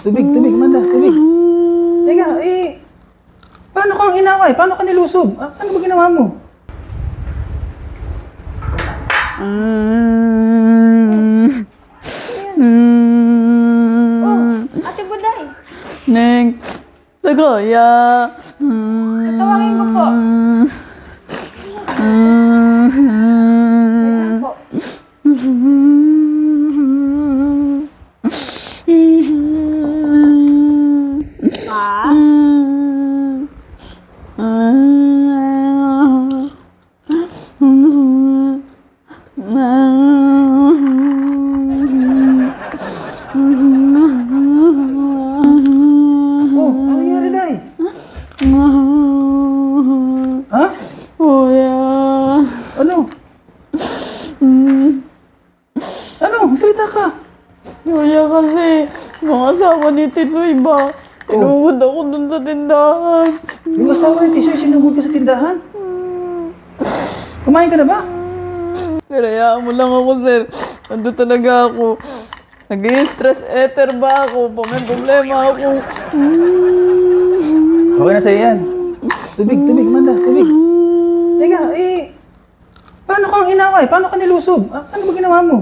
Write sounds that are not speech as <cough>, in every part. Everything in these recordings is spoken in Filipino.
Tubig, tubig, Amanda, tubig. Teka, eh, paano kang inaway? Paano ka nilusob? Ah, ano ba ginawa mo? Oh, Ate Buday. Neng, tagaya. Mm. Tawagin mo po. Ano? Salita ka. Kuya kasi, mga asawa ni Titoy ba? Inugod ako dun sa tindahan. Yung asawa ni Tisha, sinugod ka sa tindahan? Kumain ka na ba? Sir, hayaan mo lang ako, sir. Ando talaga ako. Nag-stress ether ba ako? Pa may problema ako. Okay na sa'yo yan. Tubig, tubig, Amanda, tubig. Teka, eh, paano kang inaway? Paano ka nilusob? Ah, ano ba ginawa mo?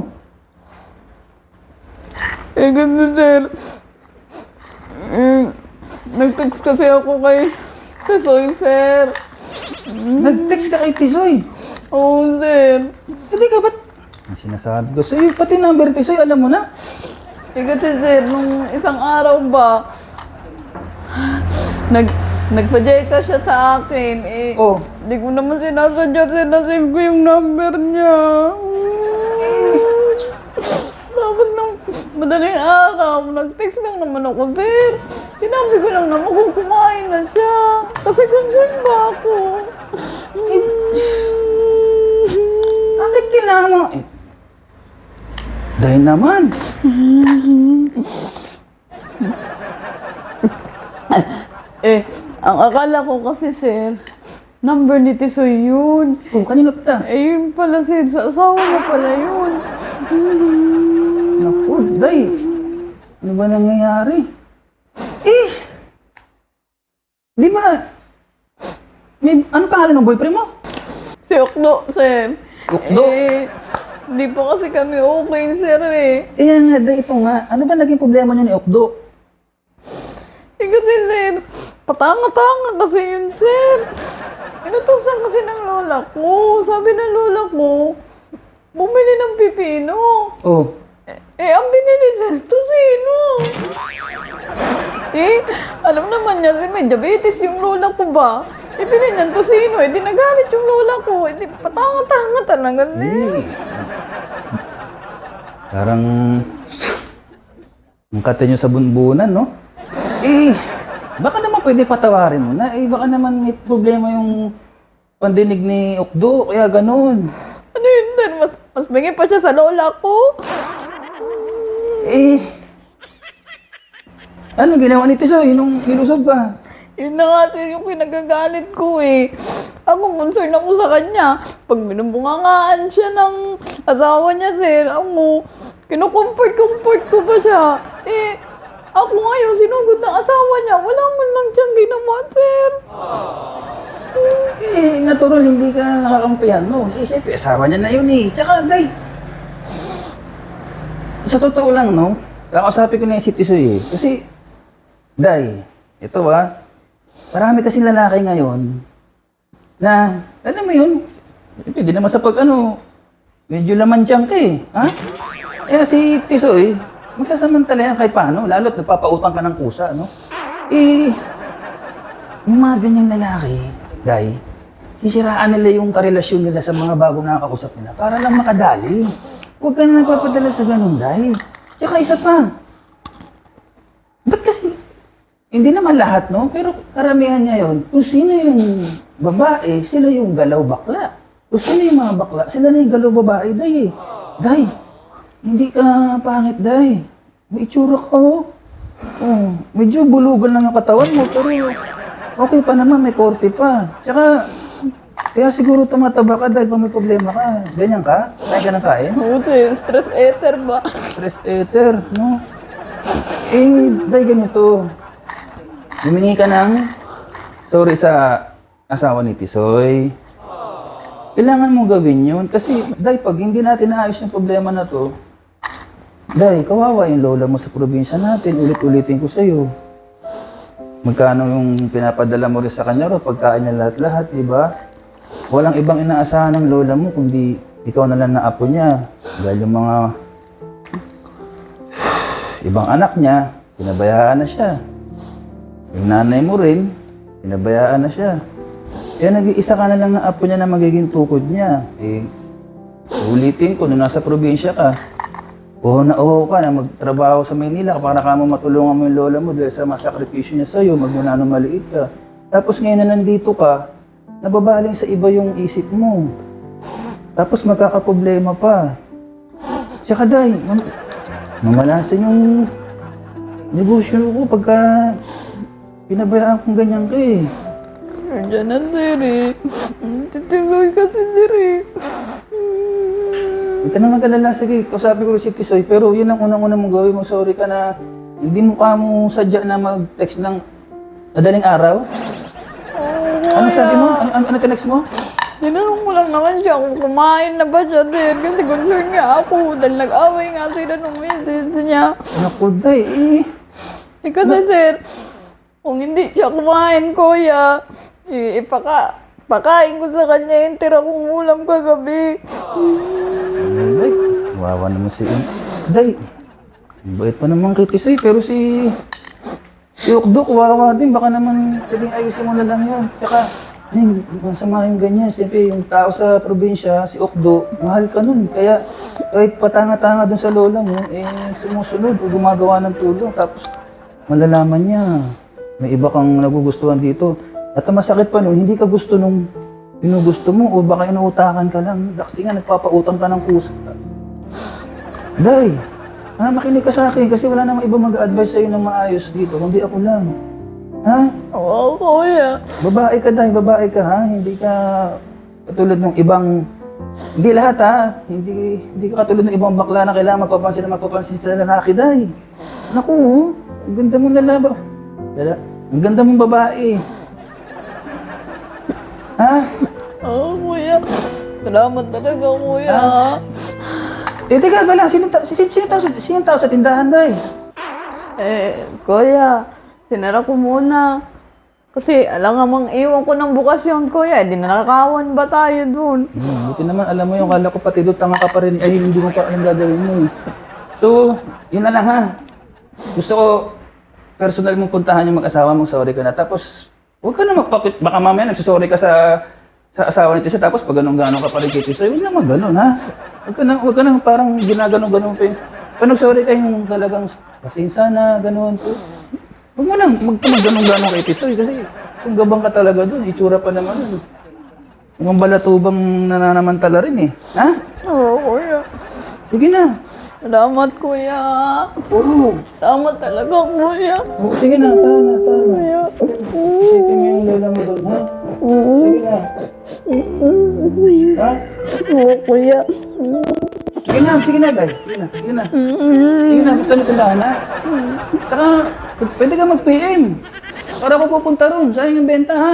Eh, ganito, sir. Mm, nag-text kasi ako kay Tesoy, sir. Nag-text ka kay Tisoy. Oo, sir. Hindi ka ba't... Ang sinasabi ko sa'yo, pati number Tisoy, alam mo na. Eh, kasi, sir, nung isang araw ba, nag, nagpa-jeka siya sa akin. Eh, Oh. Hindi ko naman sinasadya, sinasave ko yung number niya. <laughs> Tapos nung madaling araw, nag-text lang naman ako, sir. Sinabi ko lang naman kung kumain na siya. Kasi concern ba ako? <laughs> Bakit kailangan mo? Eh, dahil naman. <laughs> Eh, ang akala ko kasi, sir, number ni Tisoy yun. Oh, kanina pala. Eh, yun pala, sir. Sa asawa niya pala yun. Naku, day. Ano ba nangyayari? Eh, di ba? May, ano pangalan ng boyfriend mo? Si Okdo, sir. Okdo? Eh, di pa kasi kami okay, sir, eh. Eh, nga, day, ito nga. Ano ba naging problema niyo ni Okdo? Eh, kasi, sir, patanga-tanga kasi yun, sir. Inutusan kasi ng lola ko. Sabi ng lola ko, bumili ng pipino. Oh, Eh, ang binili sa sino? Eh, alam naman niya, may diabetes yung lola ko ba? Ibili niyan tosino, eh, di nagalit yung lola ko. Eh, di patanga-tanga talaga, sir. eh. Parang... Ang kate nyo sa bunbunan, no? Eh, baka naman pwede patawarin mo na. Eh, baka naman may problema yung pandinig ni Okdo, kaya ganun. Ano yun, sir? Mas, mas bingi pa siya sa lola ko. Eh, ano ginawa ni Tisoy nung nilusob ka? Yun na nga, sir, yung kinagagalit ko eh. Ako, concern ako sa kanya. Pag binumbungangaan siya ng asawa niya, sir, ako, kinukomfort-comfort ko pa siya. Eh, ako ngayon, sinugod ng asawa niya, wala man lang siyang ginawa, sir. Eh, natural hindi ka nakakampihan no. Eh, siyempre, asawa niya na yun eh. Tsaka, day, sa totoo lang, no? Kakausapin ko na yung si Tisoy eh. Kasi, day, ito ah, marami kasing lalaki ngayon na, alam mo yun, hindi naman sa pag ano, medyo laman tiyang ka eh. Ha? Kaya si Tisoy, magsasamantala yan kahit paano, lalo't nagpapautang ka ng kusa, no? Eh, yung mga ganyang lalaki, Day, sisiraan nila yung karelasyon nila sa mga bagong nakakausap nila para lang makadali. Huwag ka na nagpapadala sa ganun, Day. Tsaka isa pa, ba't kasi, hindi naman lahat, no? Pero karamihan niya yon kung sino yung babae, sila yung galaw bakla. Kung sino yung mga bakla, sila na yung galaw babae, Day. eh. Hindi ka pangit, Day. May itsura ka, oh. Oh, medyo bulugan lang ang katawan mo, pero okay pa naman, may korte pa. Tsaka, kaya siguro tumataba ka dahil pa may problema ka. Ganyan ka? Kain ka ng kain? Sir, stress ether ba? Stress eater, no? Eh, dahil ganito. Humingi ka ng sorry sa asawa ni Tisoy. Kailangan mong gawin yun. Kasi, dahil pag hindi natin naayos yung problema na to, dahil kawawa yung lola mo sa probinsya natin. Ulit-ulitin ko sa'yo. Magkano yung pinapadala mo rin sa kanya ro, pagkain niya lahat-lahat, di ba? Walang ibang inaasahan ng lola mo kundi ikaw na lang na apo niya. Dahil yung mga ibang anak niya, pinabayaan na siya. Yung nanay mo rin, pinabayaan na siya. Kaya nag-iisa ka na lang na apo niya na magiging tukod niya. Eh, ulitin ko, nung nasa probinsya ka, Oo na oo ka na magtrabaho sa Maynila para ka mo matulungan mo yung lola mo dahil sa masakripisyo niya sa'yo, magmula nung maliit ka. Tapos ngayon na nandito ka, nababaling sa iba yung isip mo. Tapos magkakaproblema pa. Tsaka dahil, mam mamalasan yung negosyo ko pagka pinabayaan kong ganyan ka eh. Nandiyan na, eh. Titiloy sir eh. Huwag ka na mag-alala, sige, kausapin ko si Tisoy, pero yun ang unang-unang mong gawin mo, sorry ka na, hindi mo ka mo sadya na mag-text ng madaling araw. Ano sabi mo? Ano, ano, ano tinext mo? Tinanong ko lang naman siya kung kumain na ba siya, sir. Kasi concern nga ako dahil nag-away nga sila nung message niya. Naku, day, eh. Eh, kasi, sir, kung hindi siya kumain, kuya, eh, ipaka, pakain ko sa kanya yung tira kong ulam kagabi. Day, wawa naman si Day, ang bait pa naman kay Tisoy, pero si... Si Ukdok, wawa din, baka naman pwedeng ayusin mo na lang yan. Tsaka, ay, ang sama yung ganyan. Siyempre, yung tao sa probinsya, si Okdo, mahal ka nun. Kaya, kahit patanga-tanga dun sa lola mo, eh, sumusunod o gumagawa ng tulong. Tapos, malalaman niya, may iba kang nagugustuhan dito. At masakit pa nun, hindi ka gusto nung pinugusto mo o baka inuutakan ka lang. Kasi nga, nagpapautang ka ng kusa. Day, ah, makinig ka sa akin kasi wala namang iba mag-advise sa'yo ng maayos dito, kundi ako lang. Ha? Oo, kuya. Babae ka, Day, babae ka, ha? Hindi ka katulad ng ibang... Hindi lahat, ha? Hindi, hindi ka katulad ng ibang bakla na kailangan magpapansin na magpapansin sa lalaki, Day. Naku, oh, ang ganda mong lalaba. Lala, ang ganda mong babae. Ha? Oo, kuya. Salamat talaga, kuya. Eh, teka, gala, sino, ta- sino, sino, tao, sa- sino tao sa tindahan, Day? Eh, kuya, sinara ko muna. Kasi alam nga mang iwan ko ng bukas yun, kuya. Di na nakakawan ba tayo dun? Hmm, buti naman, alam mo yung kala ko pati doon, tanga ka pa rin. Ay, hindi mo pa alam gagawin mo. eh. So, yun na lang ha. Gusto ko, personal mong puntahan yung mag-asawa mong sorry ka na. Tapos, huwag ka na magpakit. Baka mamaya nagsasorry ka sa sa asawa ni Tisa. Tapos, pag ganun-ganon ka pa rin kay Tisa, huwag naman ganun ha. Huwag ka na, huwag ka na parang ginaganon-ganon pa yun. Pag nag-sorry ka yung talagang pasensya na, ganun po. Huwag mo na magpamaganon-ganon kay Tisa. Kasi, sunggabang ka talaga dun. Itsura pa naman yun. Mukhang balatubang nananamantala rin eh. Ha? Oo, kuya. Sige na. Salamat, kuya. Oo. Salamat talaga, kuya. Oh, sige na, tahan na, na. Kuya. Isipin mo yung lola mo doon, ha? Sige na. Ha? Oo, kuya. Sige na, sige na, guys. Sige na, sige na. Sige na, gusto mo tindahan, ha? Saka, pwede ka mag-PM. Para ako pupunta ron. Sayang yung benta, ha?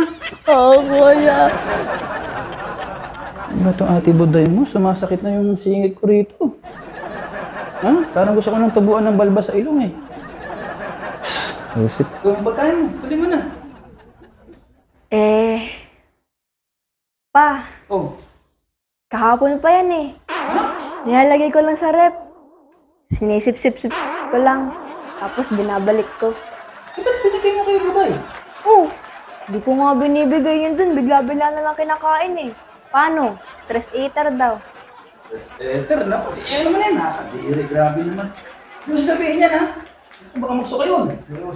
Oo, kuya. Ano itong ate Buday mo? Sumasakit na yung singit ko rito. Ha? Parang gusto ko nang tubuan ng balba sa ilong, eh. Ko. Yung pagkain mo, pwede mo na. Eh, pa, Oh. kahapon pa yan eh. Nilalagay ko lang sa rep. Sinisip-sip-sip ko lang. Tapos binabalik ko. Eh, ba't binigay mo kay Buday? Oh, di ko nga binibigay yun dun. Bigla-bigla na lang kinakain eh. Paano? Stress eater daw. Eter, naku. Eh, ano naman yan? Nakakadiri, grabe naman. Ano sasabihin niyan, ha? Baka magsuka yun. Pero,